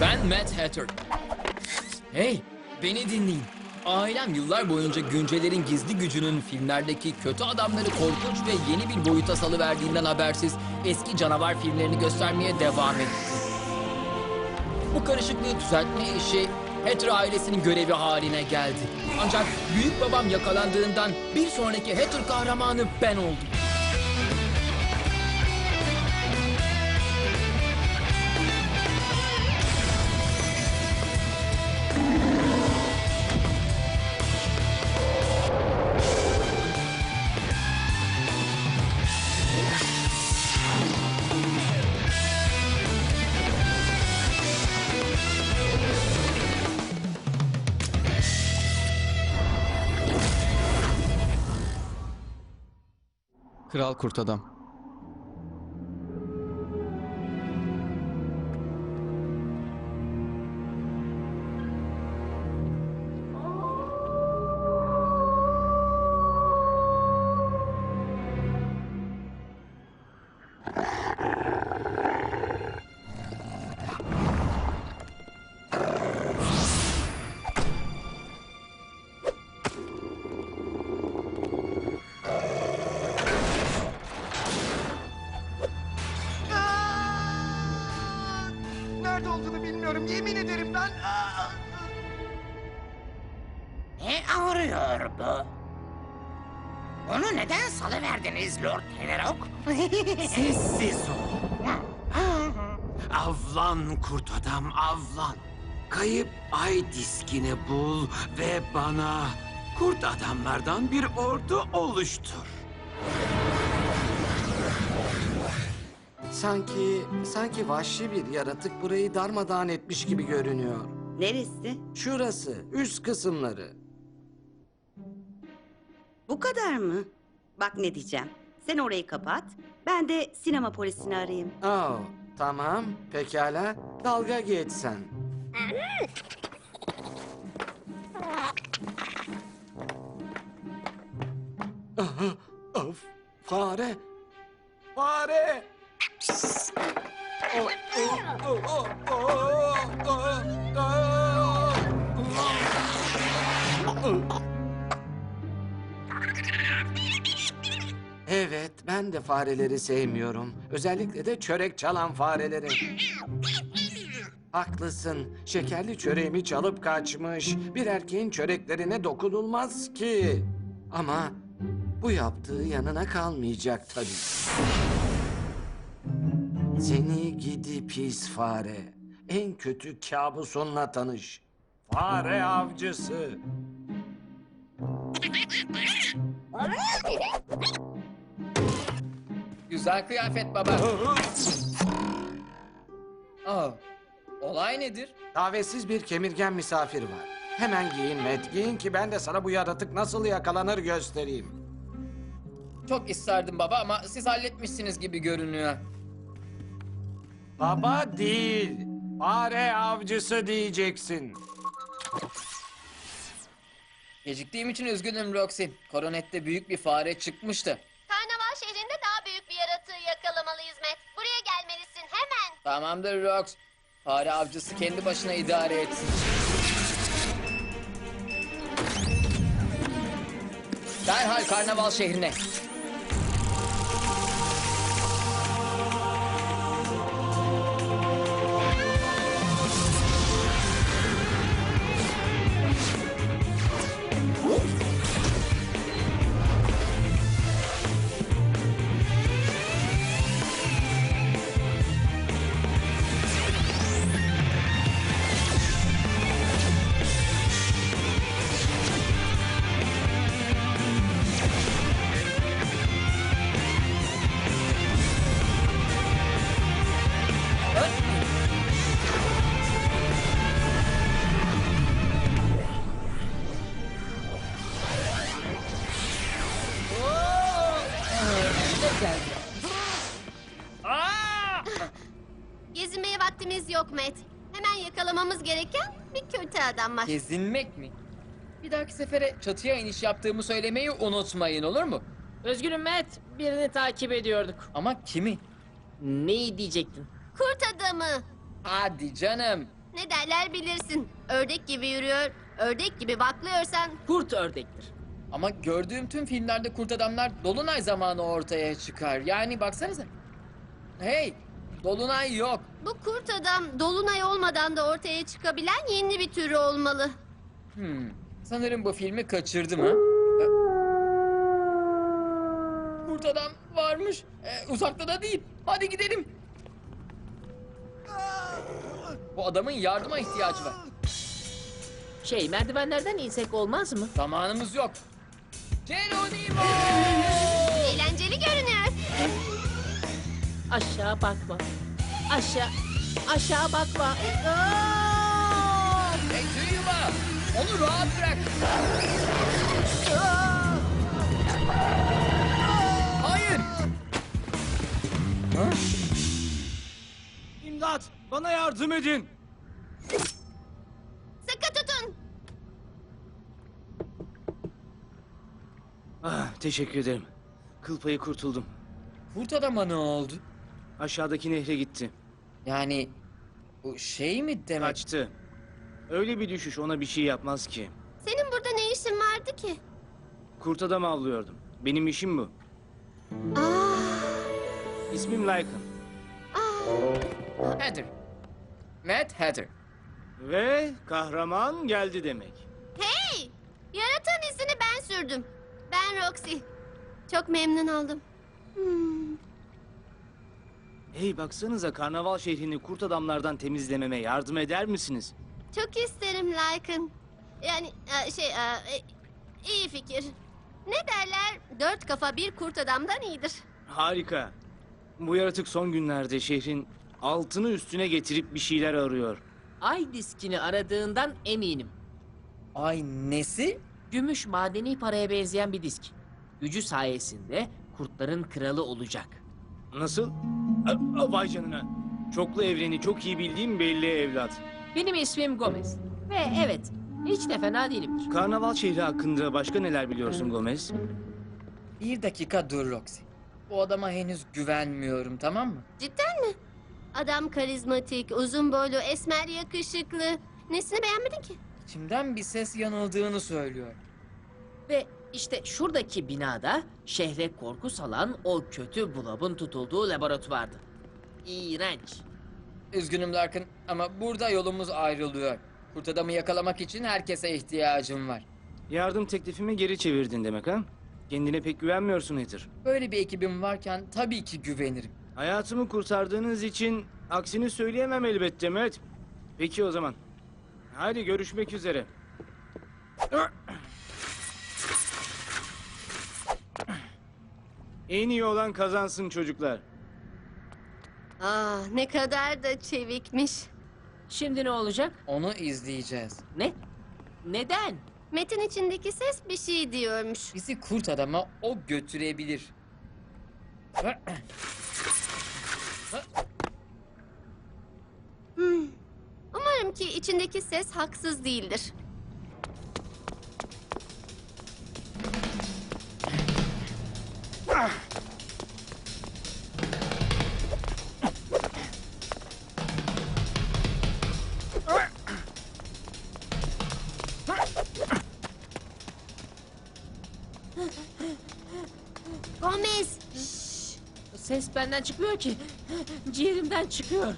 Ben Matt Hatter. Hey, beni dinleyin. Ailem yıllar boyunca güncelerin gizli gücünün filmlerdeki kötü adamları korkunç ve yeni bir boyuta salıverdiğinden habersiz eski canavar filmlerini göstermeye devam etti. Bu karışıklığı düzeltme işi Hatter ailesinin görevi haline geldi. Ancak büyük babam yakalandığından bir sonraki Hatter kahramanı ben oldum. Kral Kurt Adam. Yemin ederim ben. Aa! Ne ağrıyor bu? Onu neden salıverdiniz Lord Tenerok? Sessiz ol. Avlan kurt adam avlan. Kayıp ay diskini bul ve bana kurt adamlardan bir ordu oluştur. Sanki, sanki vahşi bir yaratık burayı darmadağın etmiş gibi görünüyor. Neresi? Şurası, üst kısımları. Bu kadar mı? Bak ne diyeceğim. Sen orayı kapat. Ben de sinema polisini arayayım. Oh, tamam, pekala. Dalga geçsen. Aha, of, fare. Fare. Evet, ben de fareleri sevmiyorum. Özellikle de çörek çalan fareleri. Haklısın. Şekerli çöreğimi çalıp kaçmış. Bir erkeğin çöreklerine dokunulmaz ki. Ama bu yaptığı yanına kalmayacak tabii. Seni gidi pis fare. En kötü kabusunla tanış. Fare avcısı. Güzel kıyafet baba. Aa, olay nedir? Davetsiz bir kemirgen misafir var. Hemen giyin Matt, giyin ki ben de sana bu yaratık nasıl yakalanır göstereyim. Çok isterdim baba ama siz halletmişsiniz gibi görünüyor. Baba değil, fare avcısı diyeceksin. Geciktiğim için üzgünüm Roxy. Koronette büyük bir fare çıkmıştı. Karnaval şehrinde daha büyük bir yaratığı yakalamalıyız Matt. Buraya gelmelisin hemen. Tamamdır Rox. Fare avcısı kendi başına idare etsin. Derhal karnaval şehrine. Matt. Hemen yakalamamız gereken bir kötü adam var. Gezinmek mi? Bir dahaki sefere çatıya iniş yaptığımı söylemeyi unutmayın olur mu? Özgürüm Matt. Birini takip ediyorduk. Ama kimi? Neyi diyecektin? Kurt adamı. Hadi canım. Ne derler bilirsin. Ördek gibi yürüyor, ördek gibi baklıyorsan Kurt ördektir. Ama gördüğüm tüm filmlerde kurt adamlar dolunay zamanı ortaya çıkar. Yani baksanıza. Hey, dolunay yok. bu kurt adam dolunay olmadan da ortaya çıkabilen yeni bir türü olmalı. Hmm, sanırım bu filmi kaçırdım ha. Kurt adam varmış. Ee, uzakta da değil. Hadi gidelim. Bu adamın yardıma ihtiyacı var. Şey merdivenlerden insek olmaz mı? Zamanımız yok. Geronimo! Aşağı bakma. Aşağı. Aşağı bakma. Aa! Hey Tüyüma! Onu rahat bırak. Hayır! Ha? İmdat! Bana yardım edin! Sıkı tutun. Ah, teşekkür ederim. Kıl payı kurtuldum. Kurt adama ne oldu? Aşağıdaki nehre gitti. Yani bu şey mi demek? Kaçtı. Öyle bir düşüş ona bir şey yapmaz ki. Senin burada ne işin vardı ki? Kurt adam avlıyordum. Benim işim bu. Aa, İsmim Lycan. aa. Heather. Matt Heather. Ve kahraman geldi demek. Hey! Yaratan izini ben sürdüm. Ben Roxy. Çok memnun oldum. Hmm. Hey baksanıza karnaval şehrini kurt adamlardan temizlememe yardım eder misiniz? Çok isterim Lycan. Yani e, şey e, e, iyi fikir. Ne derler? Dört kafa bir kurt adamdan iyidir. Harika. Bu yaratık son günlerde şehrin altını üstüne getirip bir şeyler arıyor. Ay diskini aradığından eminim. Ay nesi? Gümüş madeni paraya benzeyen bir disk. Gücü sayesinde kurtların kralı olacak. Nasıl? Vay canına. Çoklu evreni çok iyi bildiğim belli evlat. Benim ismim Gomez. Ve evet, hiç de fena değilimdir. Karnaval şehri hakkında başka neler biliyorsun Gomez? Bir dakika dur Roxy. Bu adama henüz güvenmiyorum tamam mı? Cidden mi? Adam karizmatik, uzun boylu, esmer yakışıklı. Nesini beğenmedin ki? İçimden bir ses yanıldığını söylüyor. Ve işte şuradaki binada şehre korku salan o kötü bulabın tutulduğu laboratuvardı. İğrenç. Üzgünüm Larkin ama burada yolumuz ayrılıyor. Kurt adamı yakalamak için herkese ihtiyacım var. Yardım teklifimi geri çevirdin demek ha? Kendine pek güvenmiyorsun Heather. Böyle bir ekibim varken tabii ki güvenirim. Hayatımı kurtardığınız için aksini söyleyemem elbette Matt. Peki o zaman. Hadi görüşmek üzere. En iyi olan kazansın çocuklar. Ah ne kadar da çevikmiş. Şimdi ne olacak? Onu izleyeceğiz. Ne? Neden? Metin içindeki ses bir şey diyormuş. Bizi kurt adama o götürebilir. Hmm. Umarım ki içindeki ses haksız değildir. Benden çıkmıyor ki. Ciğerimden çıkıyor.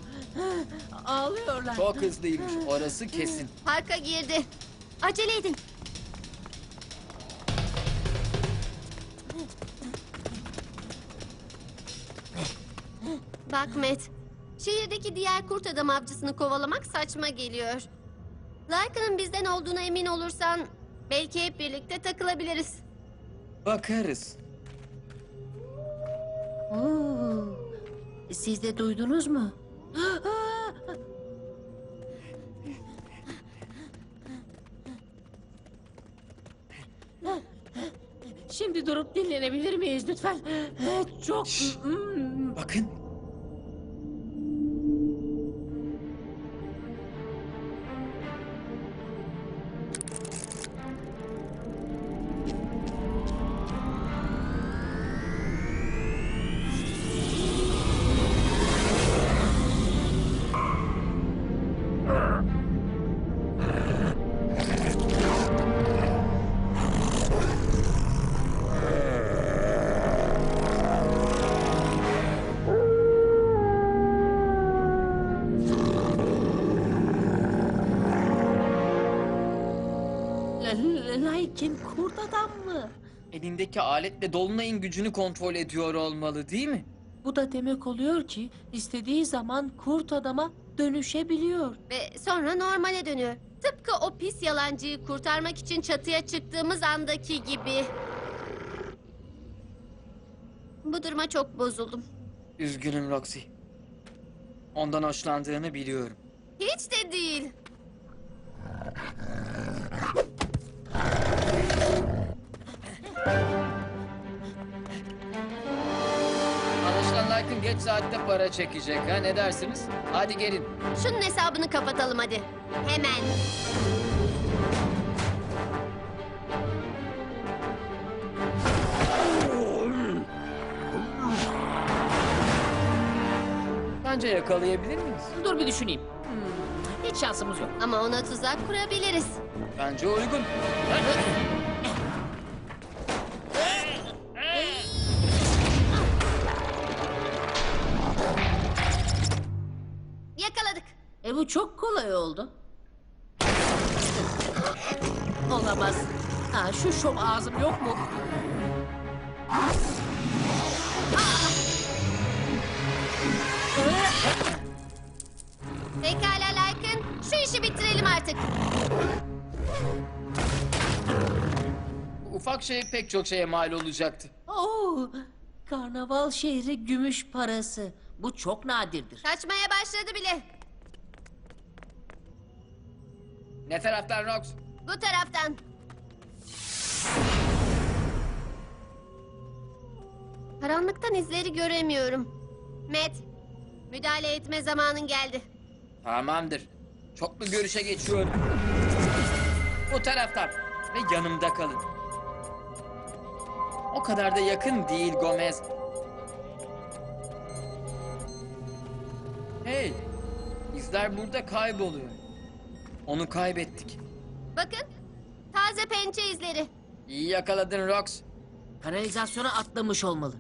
Ağlıyorlar. Çok hızlıymış orası kesin. parka girdi. Acele edin. Bak Matt, şehirdeki diğer kurt adam avcısını kovalamak saçma geliyor. Lycan'ın bizden olduğuna emin olursan belki hep birlikte takılabiliriz. Bakarız. Oo, Siz de duydunuz mu? Şimdi durup dinlenebilir miyiz lütfen? Çok... Hmm. Bakın. Laykin kurt adam mı? Elindeki aletle Dolunay'ın gücünü kontrol ediyor olmalı değil mi? Bu da demek oluyor ki istediği zaman kurt adama dönüşebiliyor. Ve sonra normale dönüyor. Tıpkı o pis yalancıyı kurtarmak için çatıya çıktığımız andaki gibi. Bu duruma çok bozuldum. Üzgünüm Roxy. Ondan hoşlandığını biliyorum. Hiç de değil. Anlaşılan Like'ın geç saatte para çekecek ha ne dersiniz? Hadi gelin. Şunun hesabını kapatalım hadi. Hemen. Bence yakalayabilir miyiz? Dur bir düşüneyim. Hiç şansımız yok. Ama ona tuzak kurabiliriz. Bence uygun. Yakaladık. E bu çok kolay oldu. Olamaz. Ha, şu şom ağzım yok mu? Artık. Ufak şey pek çok şeye mal olacaktı. Oo, karnaval şehri gümüş parası. Bu çok nadirdir. Kaçmaya başladı bile. Ne taraftan Rox? Bu taraftan. Karanlıktan izleri göremiyorum. Matt, müdahale etme zamanın geldi. Tamamdır. Çoklu görüşe geçiyorum. Bu taraftan. Ve yanımda kalın. O kadar da yakın değil Gomez. Hey, izler burada kayboluyor. Onu kaybettik. Bakın, taze pençe izleri. İyi yakaladın Rox. Kanalizasyona atlamış olmalı.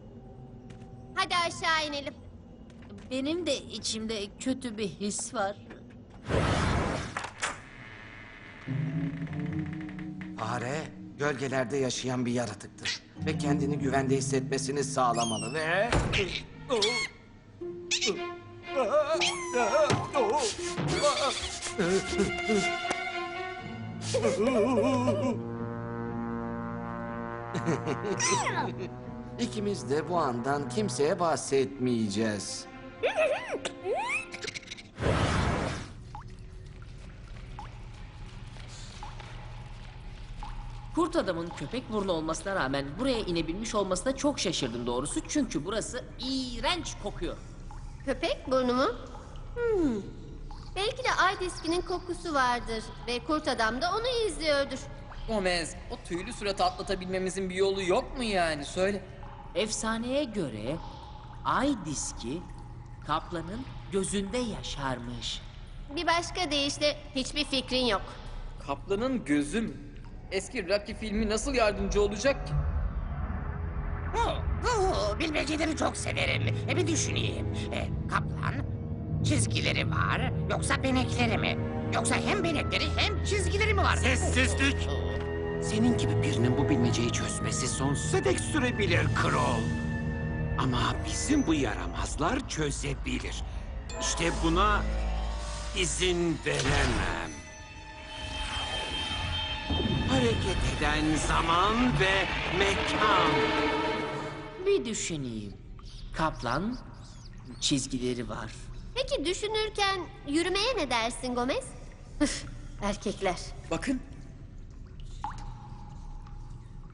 Hadi aşağı inelim. Benim de içimde kötü bir his var. Gölgelerde yaşayan bir yaratıktır. Ve kendini güvende hissetmesini sağlamalı ve... İkimiz de bu andan kimseye bahsetmeyeceğiz. Kurt adamın köpek burnu olmasına rağmen buraya inebilmiş olmasına çok şaşırdım doğrusu. Çünkü burası iğrenç kokuyor. Köpek burnu mu? Hmm. Belki de ay diskinin kokusu vardır ve kurt adam da onu izliyordur. Gomez, o tüylü suratı atlatabilmemizin bir yolu yok mu yani? Söyle. Efsaneye göre ay diski kaplanın gözünde yaşarmış. Bir başka deyişle hiçbir fikrin yok. Kaplanın gözü mü? Eski Rocky filmi nasıl yardımcı olacak ki? Oh, oh, bilmeceleri çok severim. E, bir düşüneyim. E, kaplan, çizgileri var. Yoksa benekleri mi? Yoksa hem benekleri hem çizgileri mi var? Sessizlik! Senin gibi birinin bu bilmeceyi çözmesi sonsuza dek sürebilir Krol. Ama bizim bu yaramazlar çözebilir. İşte buna izin veremem. Hareket eden zaman ve mekan. Bir düşüneyim. Kaplan çizgileri var. Peki düşünürken yürümeye ne dersin Gomez? Üf, Erkekler. Bakın.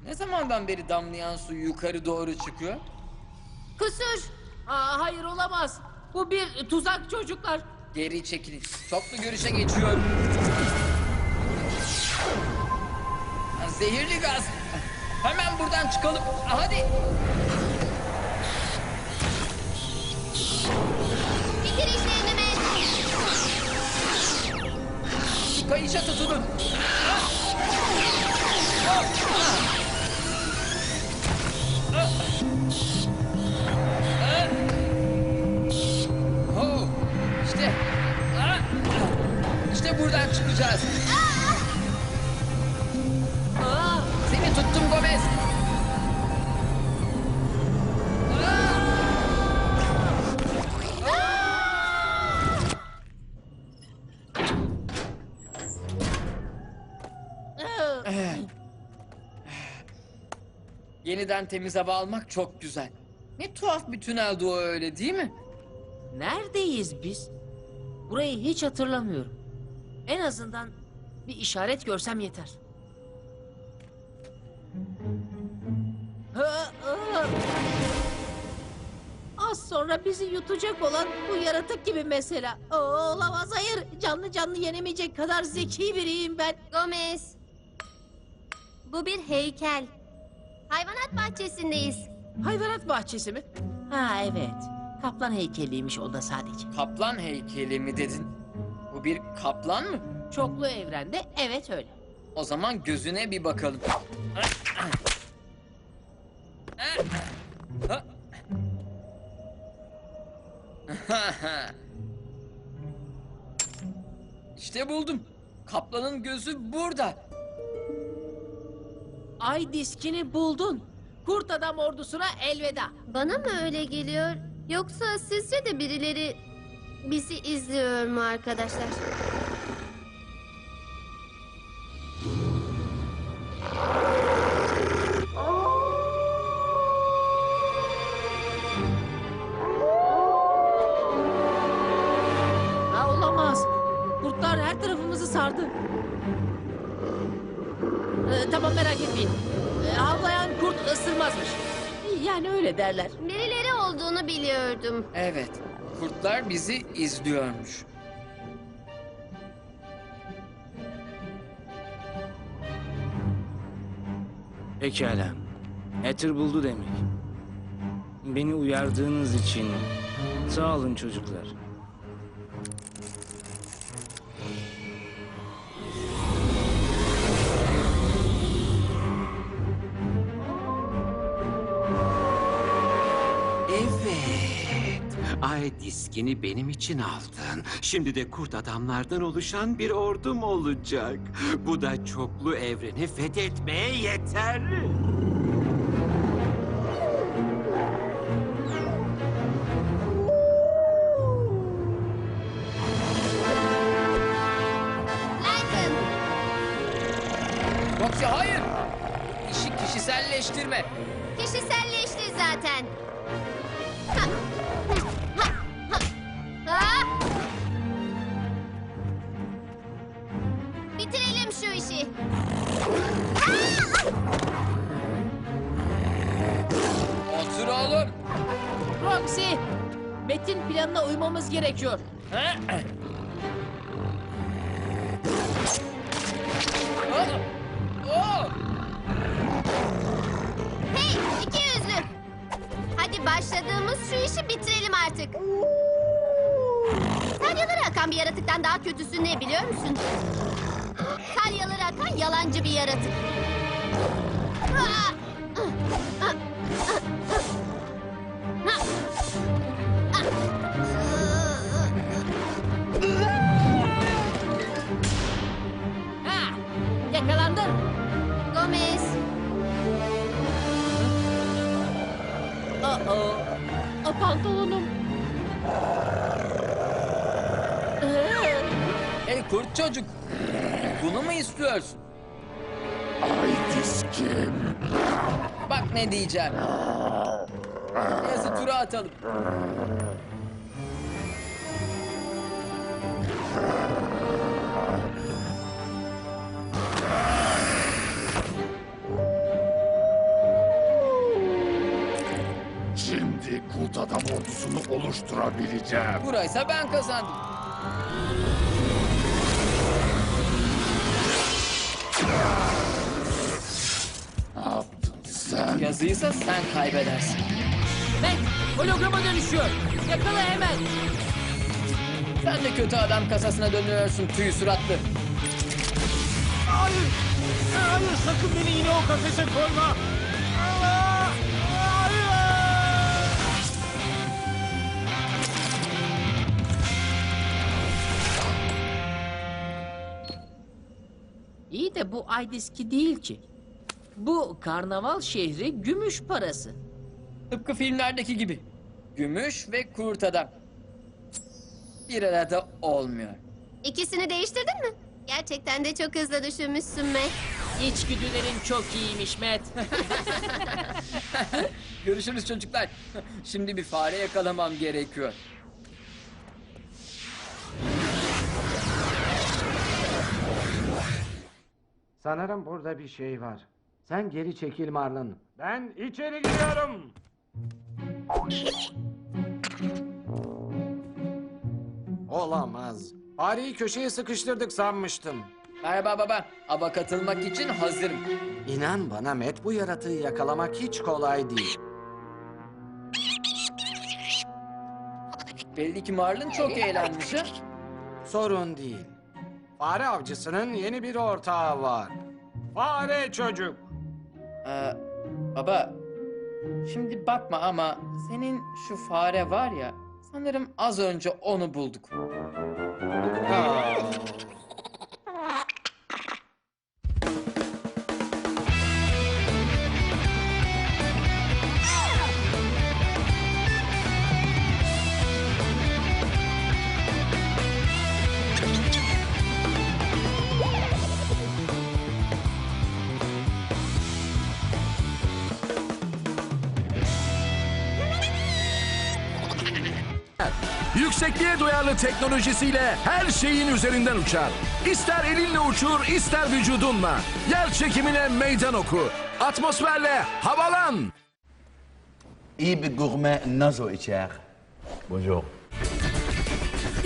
Ne zamandan beri damlayan su yukarı doğru çıkıyor? Kusur. Aa, hayır olamaz. Bu bir tuzak çocuklar. Geri çekilin. Çoklu görüşe geçiyorum. Zehirli gaz. Hemen buradan çıkalım. Hadi. Bitir işlerini Matt. Kayışa tutunun. Oh, işte. İşte buradan çıkacağız. Aa, tuttum Gomez. Eh. Eh. Yeniden temiz hava almak çok güzel. Ne tuhaf bir tüneldi o öyle değil mi? Neredeyiz biz? Burayı hiç hatırlamıyorum. En azından bir işaret görsem yeter. Az sonra bizi yutacak olan bu yaratık gibi mesela. Oo, olamaz hayır. Canlı canlı yenemeyecek kadar zeki biriyim ben. Gomez. Bu bir heykel. Hayvanat bahçesindeyiz. Hayvanat bahçesi mi? Ha evet. Kaplan heykeliymiş o da sadece. Kaplan heykeli mi dedin? Bu bir kaplan mı? Çoklu evrende evet öyle. O zaman gözüne bir bakalım. İşte buldum. Kaplanın gözü burada. Ay diskini buldun. Kurt adam ordusuna elveda. Bana mı öyle geliyor? Yoksa sizce de birileri bizi izliyor mu arkadaşlar? Sardı. Ee, tamam merak etmeyin. Ee, havlayan kurt ısırmazmış. Yani öyle derler. Birileri olduğunu biliyordum. Evet, kurtlar bizi izliyormuş. Pekala. Hatter buldu demek. Beni uyardığınız için sağ olun çocuklar. Diskini benim için aldın. Şimdi de kurt adamlardan oluşan bir ordum olacak. Bu da çoklu evreni fethetmeye yeter. Metin planına uymamız gerekiyor. Hey iki yüzlü. Hadi başladığımız şu işi bitirelim artık. Salyaları akan bir yaratıktan daha kötüsü ne biliyor musun? Salyaları akan yalancı bir yaratık. Çocuk. Bunu mu istiyorsun? Ay diskim. Bak ne diyeceğim. Yazı tura atalım. Şimdi kurt adam ordusunu oluşturabileceğim. Buraysa ben kazandım. Yazıysa sen kaybedersin. Mac, holograma dönüşüyor. Yakala hemen. Sen de kötü adam kasasına dönüyorsun tüy suratlı. Hayır! Hayır sakın beni yine o kafese koyma! Allah! Hayır! İyi de bu ay diski değil ki. Bu karnaval şehri gümüş parası. Tıpkı filmlerdeki gibi. Gümüş ve kurt adam. Bir arada olmuyor. ikisini değiştirdin mi? Gerçekten de çok hızlı düşünmüşsün Mac. İçgüdülerin çok iyiymiş Matt. Görüşürüz çocuklar. Şimdi bir fare yakalamam gerekiyor. Sanırım burada bir şey var. Sen geri çekil Marlin. Ben içeri giriyorum. Olamaz. Fareyi köşeye sıkıştırdık sanmıştım. Merhaba baba. Ava katılmak için hazırım. İnan bana Matt bu yaratığı yakalamak hiç kolay değil. Belli ki Marlin çok eğlenmiş ha? Sorun değil. Fare avcısının yeni bir ortağı var. Fare çocuk. Ee, baba, şimdi bakma ama senin şu fare var ya, sanırım az önce onu bulduk. Aa. Yüksekliğe duyarlı teknolojisiyle her şeyin üzerinden uçar. İster elinle uçur, ister vücudunla. Yer çekimine meydan oku. Atmosferle havalan. İyi bir gurme nazo içer. Bonjour.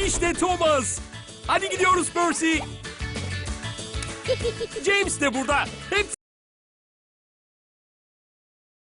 İşte Thomas. Hadi gidiyoruz Percy. James de burada. Hepsi